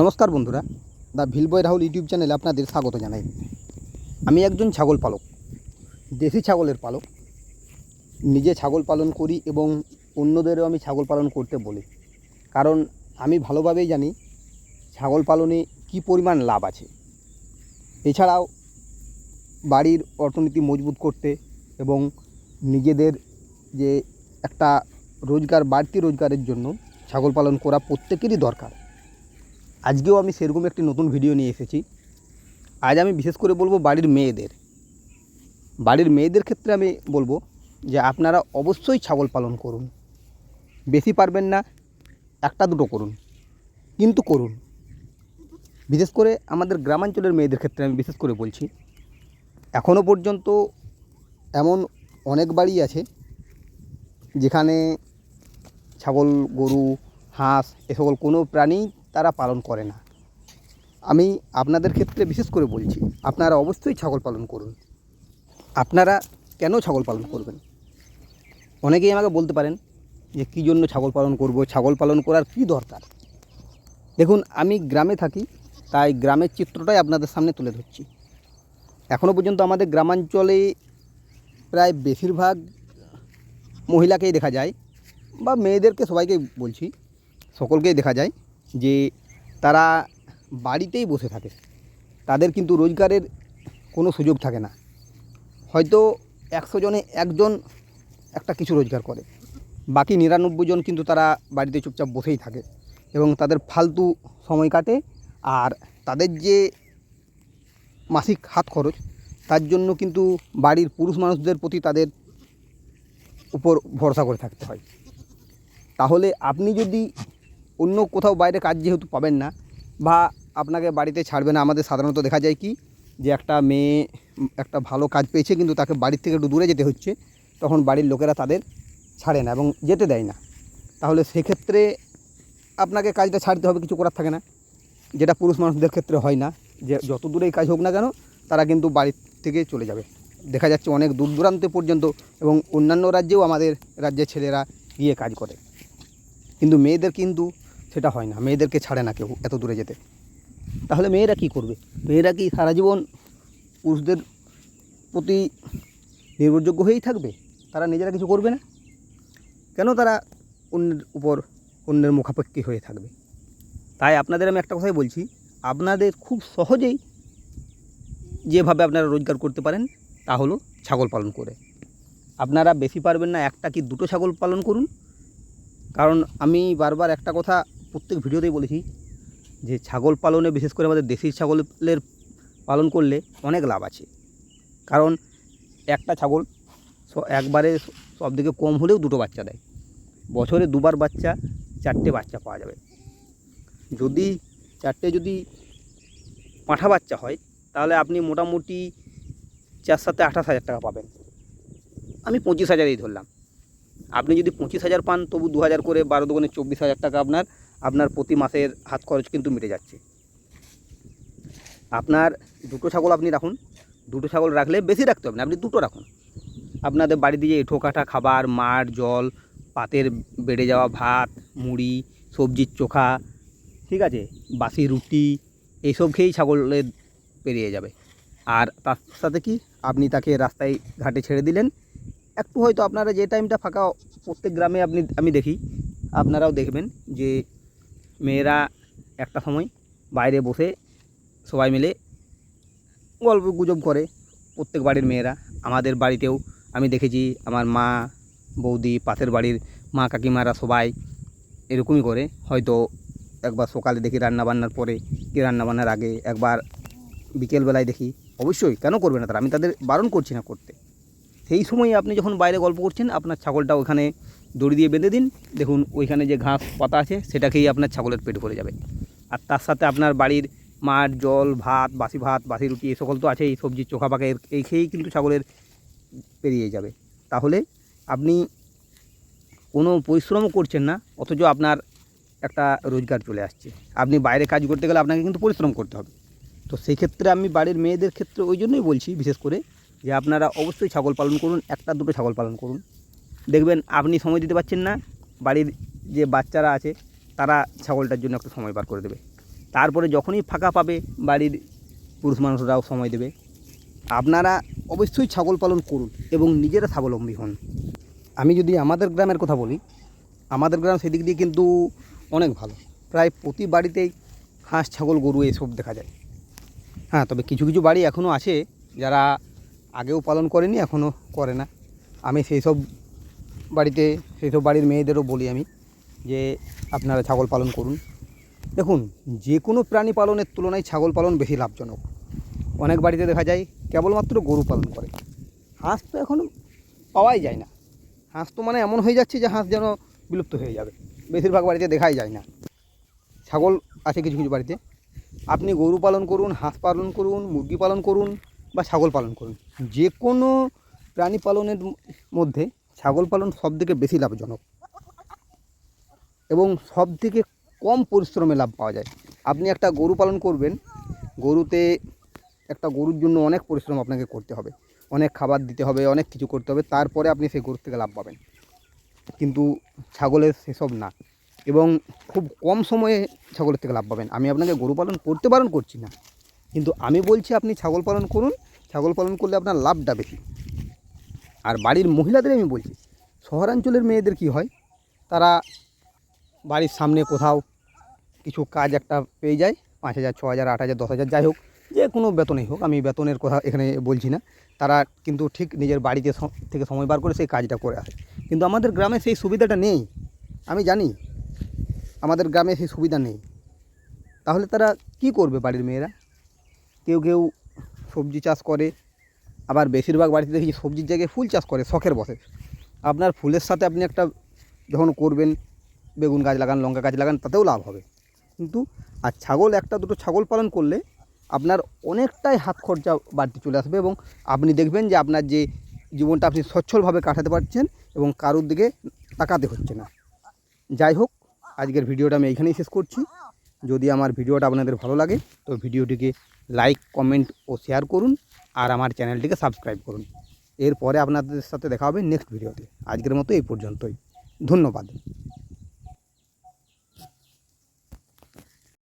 নমস্কার বন্ধুরা the ভিলবয় Rahul YouTube চ্যানেলে আপনাদের স্বাগত জানাই। আমি একজন ছাগল পালক, দেশি ছাগলের পালক। নিজে ছাগল পালন করি এবং অন্যদেরও আমি ছাগল পালন করতে বলি। কারণ আমি ভালোভাবেই জানি ছাগল পালনে কি পরিমাণ লাভ আছে। এছাড়াও বাড়ির অর্থনীতি মজবুত করতে এবং নিজেদের যে একটা রোজগার, বাড়তি রোজগারের জন্য ছাগল পালন করা প্রত্যেকেরই দরকার। আজকেও আমি সেরকম একটি নতুন ভিডিও নিয়ে এসেছি। আজ আমি বিশেষ করে বলব বাড়ির মেয়েদের। বাড়ির মেয়েদের ক্ষেত্রে আমি বলব যে আপনারা অবশ্যই ছাগল পালন করুন। বেশি পারবেন না, একটা দুটো করুন। কিন্তু করুন। বিশেষ করে আমাদের গ্রামাঞ্চলের মেয়েদের ক্ষেত্রে আমি বিশেষ করে বলছি এখনও পর্যন্ত এমন অনেক বাড়ি আছে যেখানে ছাগল, গরু, হাঁস এ সকল কোনো প্রাণী তারা পালন করে না। আমি আপনাদের ক্ষেত্রে বিশেষ করে বলছি, আপনারা অবশ্যই ছাগল পালন করুন। আপনারা কেন ছাগল পালন করবেন? অনেকেই আমাকে বলতে পারেন যে, কী জন্য ছাগল পালন করব? ছাগল পালন করার কী দরকার? দেখুন, আমি গ্রামে থাকি, তাই গ্রামের চিত্রটাই আপনাদের সামনে তুলে ধরছি। এখনও পর্যন্ত আমাদের গ্রামাঞ্চলে প্রায় বেশিরভাগ মহিলাকেই দেখা যায়, বা মেয়েদেরকে সবাইকে বলছি, সকলকেই দেখা যায়। যে তারা বাড়িতেই বসে থাকে। তাদের কিন্তু রোজগারের কোনো সুযোগ থাকে না। হয়তো একশো জনে একজন একটা কিছু রোজগার করে। বাকি নিরানব্বই জন কিন্তু তারা বাড়িতে চুপচাপ বসেই থাকে এবং তাদের ফালতু সময় কাটে আর তাদের যে মাসিক হাত খরচ, তার জন্য কিন্তু বাড়ির পুরুষ মানুষদের প্রতি তাদের উপর ভরসা করে থাকতে হয়। তাহলে আপনি যদি অন্য কোথাও বাইরে কাজ যেহেতু পাবেন না বা আপনাকে বাড়িতে ছাড়বে না, আমাদের সাধারণত দেখা যায় কি যে একটা মেয়ে একটা ভালো কাজ পেয়েছে কিন্তু তাকে বাড়ির থেকে একটু দূরে যেতে হচ্ছে, তখন বাড়ির লোকেরা তাদের ছাড়ে না এবং যেতে দেয় না। তাহলে সেক্ষেত্রে আপনাকে কাজটা ছাড়তে হবে, কিছু করার থাকে না। যেটা পুরুষ মানুষদের ক্ষেত্রে হয় না যে যত দূরেই কাজ হোক না কেন, তারা কিন্তু বাড়ির থেকে চলে যাবে। দেখা যাচ্ছে অনেক দূর দূরান্তে পর্যন্ত এবং অন্যান্য রাজ্যেও আমাদের রাজ্যের ছেলেরা গিয়ে কাজ করে। কিন্তু মেয়েদের কিন্তু সেটা হয় না, মেয়েদেরকে ছাড়ে না কেউ এত দূরে যেতে। তাহলে মেয়েরা কি করবে? মেয়েরা কি সারা জীবন পুরুষদের প্রতি নির্ভরযোগ্য হয়েই থাকবে? তারা নিজেরা কিছু করবে না? কেন তারা অন্যের উপর অন্যের মুখাপেক্ষি হয়ে থাকবে? তাই আপনাদের আমি একটা কথাই বলছি, আপনাদের খুব সহজেই যেভাবে আপনারা রোজগার করতে পারেন, তা হলো ছাগল পালন করে। আপনারা বেশি পারবেন না একটা কি দুটো ছাগল পালন করুন। কারণ আমি বারবার একটা কথা প্রত্যেক ভিডিওতেই বলেছি যে ছাগল পালনে, বিশেষ করে আমাদের দেশি ছাগলের পালন করলে অনেক লাভ আছে। কারণ একটা ছাগল একবারে সব থেকে কম হলেও দুটো বাচ্চা দেয়। বছরে দুবার বাচ্চা, চারটে বাচ্চা পাওয়া যাবে। যদি চারটে যদি পাঁঠা বাচ্চা হয়, তাহলে আপনি মোটামুটি চার সাথে আঠাশ হাজার টাকা পাবেন। আমি পঁচিশ হাজারই ধরলাম। আপনি যদি পঁচিশ হাজার পান, তবু দু হাজার করে, বারো দোকানে চব্বিশ হাজার টাকা আপনার আপনার প্রতি মাসের হাত খরচ কিন্তু মিটে যাচ্ছে। আপনার দুটো ছাগল আপনি রাখুন, দুটো ছাগল রাখলে বেশি রাখতে হবে না, আপনি দুটো রাখুন। আপনাদের বাড়িতে যে এঁঠো কাঠা খাবার, মার, জল, পাতের বেড়ে যাওয়া ভাত, মুড়ি, সবজির চোখা, ঠিক আছে, বাসি রুটি, এইসব খেয়েই ছাগলের পেরিয়ে যাবে। আর তার সাথে কি, আপনি তাকে রাস্তায় ঘাটে ছেড়ে দিলেন, একটু হয়তো আপনারা যে টাইমটা ফাঁকা প্রত্যেক গ্রামে আপনি, আমি দেখি, আপনারাও দেখবেন যে মেয়েরা একটা সময় বাইরে বসে সবাই মিলে গল্প গুজব করে। প্রত্যেক বাড়ির মেয়েরা, আমাদের বাড়িতেও আমি দেখেছি আমার মা, বৌদি, পাশের বাড়ির মা কাকিমারা সবাই এরকমই করে। হয়তো একবার সকালে দেখি রান্না বান্নার পরে কি রান্না বান্নার আগে একবার বিকেলবেলায় দেখি। অবশ্যই, কেন করবে না তারা? আমি তাদের বারণ করছি না করতে। সেই সময় আপনি যখন বাইরে গল্প করছেন, আপনার ছাগলটা ওখানে দড়ি দিয়ে বেঁধে দিন। দেখুন, ওইখানে যে ঘাস পাতা আছে সেটা খেয়েই আপনার ছাগলের পেট ভরে যাবে। আর তার সাথে আপনার বাড়ির মাঠ জল, ভাত, বাসি ভাত, বাসি রুটি, এই সকল তো আছে এই সবজি চোখা পাকা এই খেয়েই কিন্তু ছাগলের পেরিয়ে যাবে। তাহলে আপনি কোনো পরিশ্রমও করছেন না, অথচ আপনার একটা রোজগার চলে আসছে। আপনি বাইরে কাজ করতে গেলে আপনাকে কিন্তু পরিশ্রম করতে হবে। তো সেই ক্ষেত্রে আমি বাড়ির মেয়েদের ক্ষেত্রে ওই জন্যই বলছি, বিশেষ করে যে আপনারা অবশ্যই ছাগল পালন করুন, একটা দুটো ছাগল পালন করুন। দেখবেন আপনি সময় দিতে পারছেন না, বাড়ির যে বাচ্চারা আছে, তারা ছাগলটার জন্য একটু সময় বার করে দেবে। তারপরে যখনই ফাঁকা পাবে, বাড়ির পুরুষ মানুষরাও সময় দেবে। আপনারা অবশ্যই ছাগল পালন করুন এবং নিজেরা স্বাবলম্বী হন। আমি যদি আমাদের গ্রামের কথা বলি, আমাদের গ্রাম সেদিক দিয়ে কিন্তু অনেক ভালো। প্রায় প্রতি বাড়িতেই হাঁস, ছাগল, গরু এসব দেখা যায়। হ্যাঁ তবে কিছু কিছু বাড়ি এখনও আছে যারা আগেও পালন করেনি এখনও করে না। আমি সেই সব বাড়িতে, সেই সব বাড়ির মেয়েদেরও বলি আমি যে আপনারা ছাগল পালন করুন। দেখুন, যে কোনো প্রাণী পালনের তুলনায় ছাগল পালন বেশি লাভজনক। অনেক বাড়িতে দেখা যায় কেবলমাত্র গরু পালন করে। হাঁস তো এখন পাওয়াই যায় না। হাঁস তো মানে এমন হয়ে যাচ্ছে যে হাঁস যেন বিলুপ্ত হয়ে যাবে। বেশিরভাগ বাড়িতে দেখাই যায় না। ছাগল আছে কিছু কিছু বাড়িতে। আপনি গরু পালন করুন, হাঁস পালন করুন, মুরগি পালন করুন বা ছাগল পালন করুন। যে কোনো প্রাণী পালনের মধ্যে ছাগল পালন সব থেকে বেশি লাভজনক এবং সব থেকে কম পরিশ্রমে লাভ পাওয়া যায়। আপনি একটা গরু পালন করবেন, গরুতে একটা গরুর জন্য অনেক পরিশ্রম আপনাকে করতে হবে। অনেক খাবার দিতে হবে, অনেক কিছু করতে হবে, তারপরে আপনি সেই গরুর থেকে লাভ পাবেন। কিন্তু ছাগলের সেসব না এবং খুব কম সময়ে ছাগলের থেকে লাভ পাবেন। আমি আপনাকে গরু পালন করতে বারণ করছি না, কিন্তু আমি বলছি আপনি ছাগল পালন করুন। ছাগল পালন করলে আপনার লাভটা বেশি। আর বাড়ির মহিলাদের আমি বলছি, শহরাঞ্চলের মেয়েদের কি হয়? তারা বাড়ির সামনে কোথাও কিছু কাজ একটা পেয়ে যায়, পাঁচ হাজার, ছ হাজার, আট হাজার, দশ হাজার, যাই হোক, যে কোনো বেতনেই হোক, আমি বেতনের কথা এখানে বলছি না। তারা কিন্তু ঠিক নিজের বাড়িতে থেকে সময় বার করে সেই কাজটা করে আসে। কিন্তু আমাদের গ্রামে সেই সুবিধাটা নেই। আমি জানি, আমাদের গ্রামে সেই সুবিধা নেই। তাহলে তারা কি করবে বাড়ির মেয়েরা? কেউ কেউ সবজি চাষ করে আবার বেশিরভাগ বাড়িতে দেখি সবজির জায়গায় ফুল চাষ করে, শখের বসে। আপনার ফুলের সাথে আপনি একটা যখন করবেন, বেগুন গাছ লাগান, লঙ্কা গাছ লাগান, তাতেও লাভ হবে। কিন্তু আর ছাগল, একটা দুটো ছাগল পালন করলে আপনার অনেকটাই হাত খরচা বাড়তি চলে আসবে এবং আপনি দেখবেন যে আপনার যে জীবনটা আপনি সচ্ছলভাবে কাটাতে পারছেন এবং কারোর দিকে তাকাতে হচ্ছে না। যাই হোক, আজকের ভিডিওটা আমি এইখানেই শেষ করছি। যদি আমার ভিডিওটা আপনাদের ভালো লাগে, তো ভিডিওটিকে লাইক কমেন্ট ও শেয়ার করুন। আর আমার চ্যানেলটিকে সাবস্ক্রাইব করুন। এরপরে আপনাদের সাথে দেখা হবে নেক্সট ভিডিওতে। আজকের মতো এই পর্যন্তই। ধন্যবাদ।